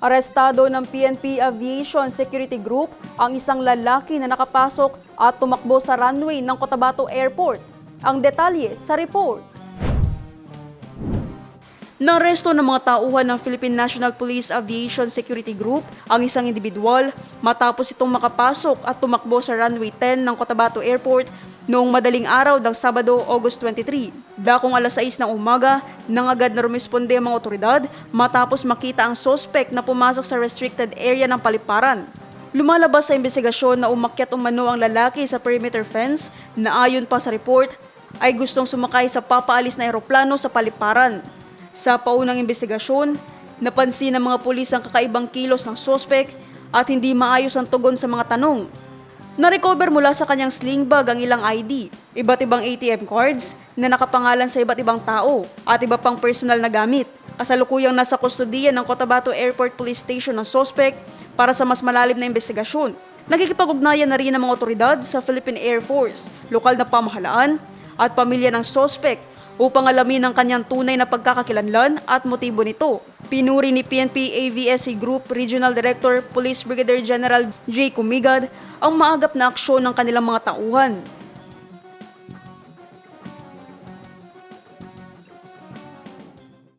Arestado ng PNP Aviation Security Group ang isang lalaki na nakapasok at tumakbo sa runway ng Cotabato Airport. Ang detalye sa report. Naresto ng mga tauhan ng Philippine National Police Aviation Security Group ang isang individual matapos itong makapasok at tumakbo sa runway 10 ng Cotabato Airport noong madaling araw ng Sabado, August 23. Dakong alas 6 ng umaga, nang agad na rumisponde ang mga otoridad matapos makita ang sospek na pumasok sa restricted area ng paliparan. Lumalabas sa investigasyon na umakyat umano ang lalaki sa perimeter fence na ayon pa sa report ay gustong sumakay sa papaalis na eroplano sa paliparan. Sa paunang investigasyon, napansin ng mga pulis ang kakaibang kilos ng sospek at hindi maayos ang tugon sa mga tanong. Na-recover mula sa kanyang sling bag ang ilang ID, iba't ibang ATM cards na nakapangalan sa iba't ibang tao at iba pang personal na gamit. Kasalukuyang nasa kustodiya ng Cotabato Airport Police Station ang sospek para sa mas malalim na investigasyon. Nakikipag-ugnayan na rin ang mga otoridad sa Philippine Air Force, lokal na pamahalaan at pamilya ng sospek upang alamin ang kanyang tunay na pagkakakilanlan at motibo nito. Pinuri ni PNP AVSC Group Regional Director Police Brigadier General J. Kumigad ang maagap na aksyon ng kanilang mga tauhan.